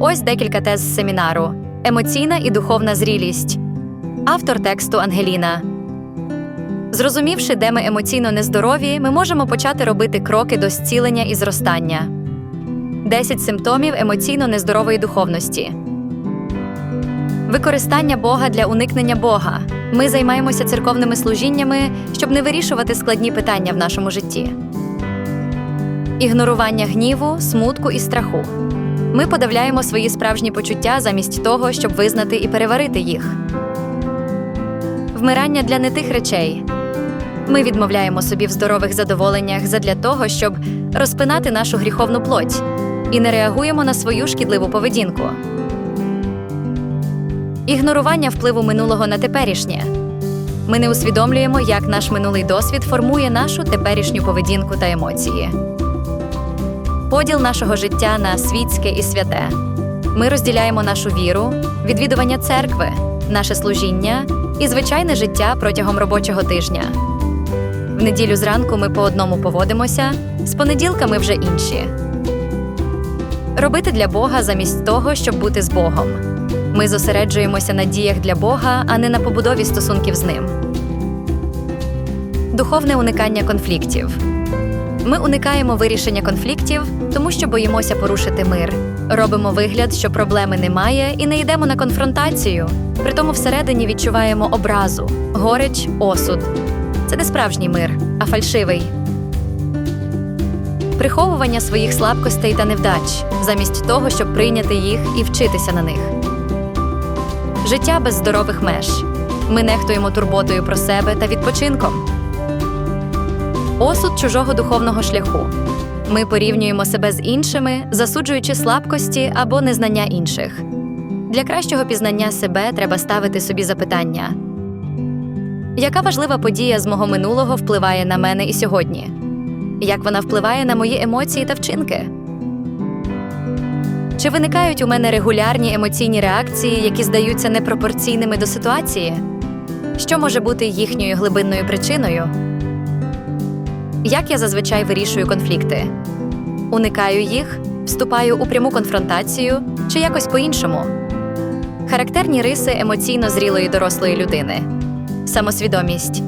Ось декілька тез з семінару: емоційна і духовна зрілість. Автор тексту Ангеліна. Зрозумівши, де ми емоційно нездорові, ми можемо почати робити кроки до зцілення і зростання. 10 симптомів емоційно нездорової духовності. Використання Бога для уникнення Бога. Ми займаємося церковними служіннями, щоб не вирішувати складні питання в нашому житті. Ігнорування гніву, смутку і страху. Ми подавляємо свої справжні почуття замість того, щоб визнати і переварити їх. Вмирання для не тих речей. Ми відмовляємо собі в здорових задоволеннях задля того, щоб розпинати нашу гріховну плоть, і не реагуємо на свою шкідливу поведінку. Ігнорування впливу минулого на теперішнє. Ми не усвідомлюємо, як наш минулий досвід формує нашу теперішню поведінку та емоції. Поділ нашого життя на світське і святе. Ми розділяємо нашу віру, відвідування церкви, наше служіння і звичайне життя протягом робочого тижня. В неділю зранку ми по одному поводимося, з понеділка ми вже інші. Робити для Бога замість того, щоб бути з Богом. Ми зосереджуємося на діях для Бога, а не на побудові стосунків з ним. Духовне уникання конфліктів. Ми уникаємо вирішення конфліктів, тому що боїмося порушити мир. Робимо вигляд, що проблеми немає, і не йдемо на конфронтацію. Притому всередині відчуваємо образу, горич, осуд. Це не справжній мир, а фальшивий. Приховування своїх слабкостей та невдач, замість того, щоб прийняти їх і вчитися на них. Життя без здорових меж. Ми нехтуємо турботою про себе та відпочинком. Осуд чужого духовного шляху. Ми порівнюємо себе з іншими, засуджуючи слабкості або незнання інших. Для кращого пізнання себе треба ставити собі запитання: яка важлива подія з мого минулого впливає на мене і сьогодні? Як вона впливає на мої емоції та вчинки? Чи виникають у мене регулярні емоційні реакції, які здаються непропорційними до ситуації? Що може бути їхньою глибинною причиною? Як я зазвичай вирішую конфлікти? Уникаю їх, вступаю у пряму конфронтацію чи якось по-іншому? Характерні риси емоційно зрілої дорослої людини. Самосвідомість.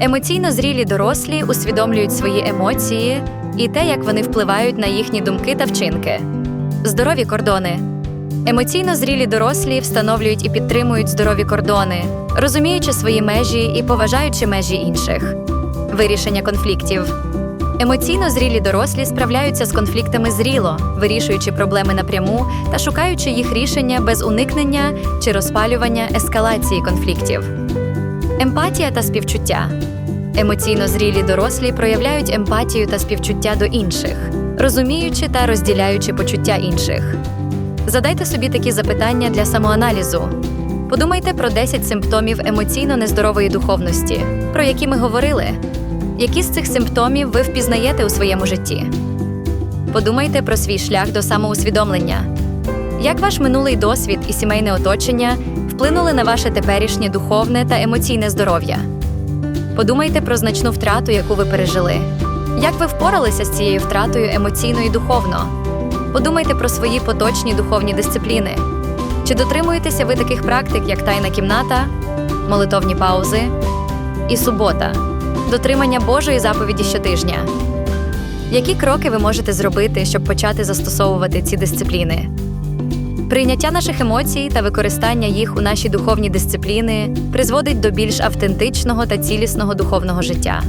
Емоційно зрілі дорослі усвідомлюють свої емоції і те, як вони впливають на їхні думки та вчинки. Здорові кордони. Емоційно зрілі дорослі встановлюють і підтримують здорові кордони, розуміючи свої межі і поважаючи межі інших. Вирішення конфліктів. Емоційно зрілі дорослі справляються з конфліктами зріло, вирішуючи проблеми напряму та шукаючи їх рішення без уникнення чи розпалювання ескалації конфліктів. Емпатія та співчуття. Емоційно зрілі дорослі проявляють емпатію та співчуття до інших, розуміючи та розділяючи почуття інших. Задайте собі такі запитання для самоаналізу. Подумайте про 10 симптомів емоційно нездорової духовності, про які ми говорили. Які з цих симптомів ви впізнаєте у своєму житті? Подумайте про свій шлях до самоусвідомлення. Як ваш минулий досвід і сімейне оточення вплинули на ваше теперішнє духовне та емоційне здоров'я? Подумайте про значну втрату, яку ви пережили. Як ви впоралися з цією втратою емоційно і духовно? Подумайте про свої поточні духовні дисципліни. Чи дотримуєтеся ви таких практик, як тайна кімната, молитовні паузи і субота, дотримання Божої заповіді щотижня? Які кроки ви можете зробити, щоб почати застосовувати ці дисципліни? Прийняття наших емоцій та використання їх у наші духовні дисципліни призводить до більш автентичного та цілісного духовного життя.